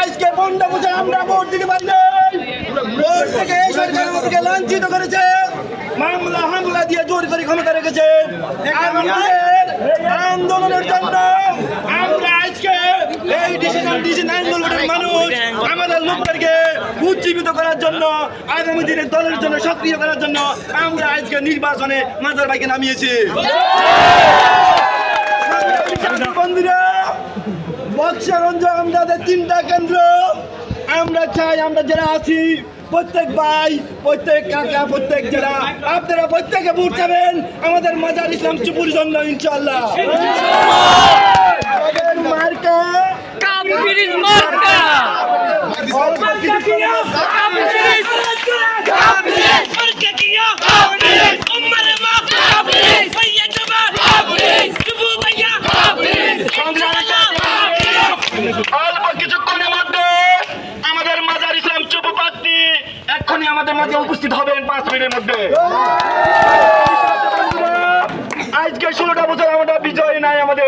আজকে বন্ডা বুঝে আমরা ভোট দিতে পারি লাঞ্ছিত করেছে। মামলা, হামলা দিয়ে জোর করে ক্ষমতা রেখেছে। আন্দোলনের জন্য আমরা আজকে এই ডিসিশন ডিসিশন আন্দোলনের মানুষ আমাদের লোকদেরকে উজ্জীবিত করার জন্য, আগামী দিনে দলের জন্য, সক্রিয় করার জন্য আমরা আজকে নির্বাচনে মাজার ভাইকে নামিয়েছি। বন্ধুরা বক্সাগঞ্জ আমাদের তিনটা কেন্দ্র আমরা চাই আমরা যারা আছি প্রত্যেক ভাই প্রত্যেক কাকা প্রত্যেক জেলা আপনারা প্রত্যেকে ভোট যাবেন আমাদের মাজার ইসলাম চুপুর জন্য ইনশাল্লাহ আমাদের মার্কা। আমাদের মাঝে উপস্থিত হবেন পাঁচ মিনিটের মধ্যে। আজকে ষোলোটা বছর আমাদের বিজয় নাই আমাদের।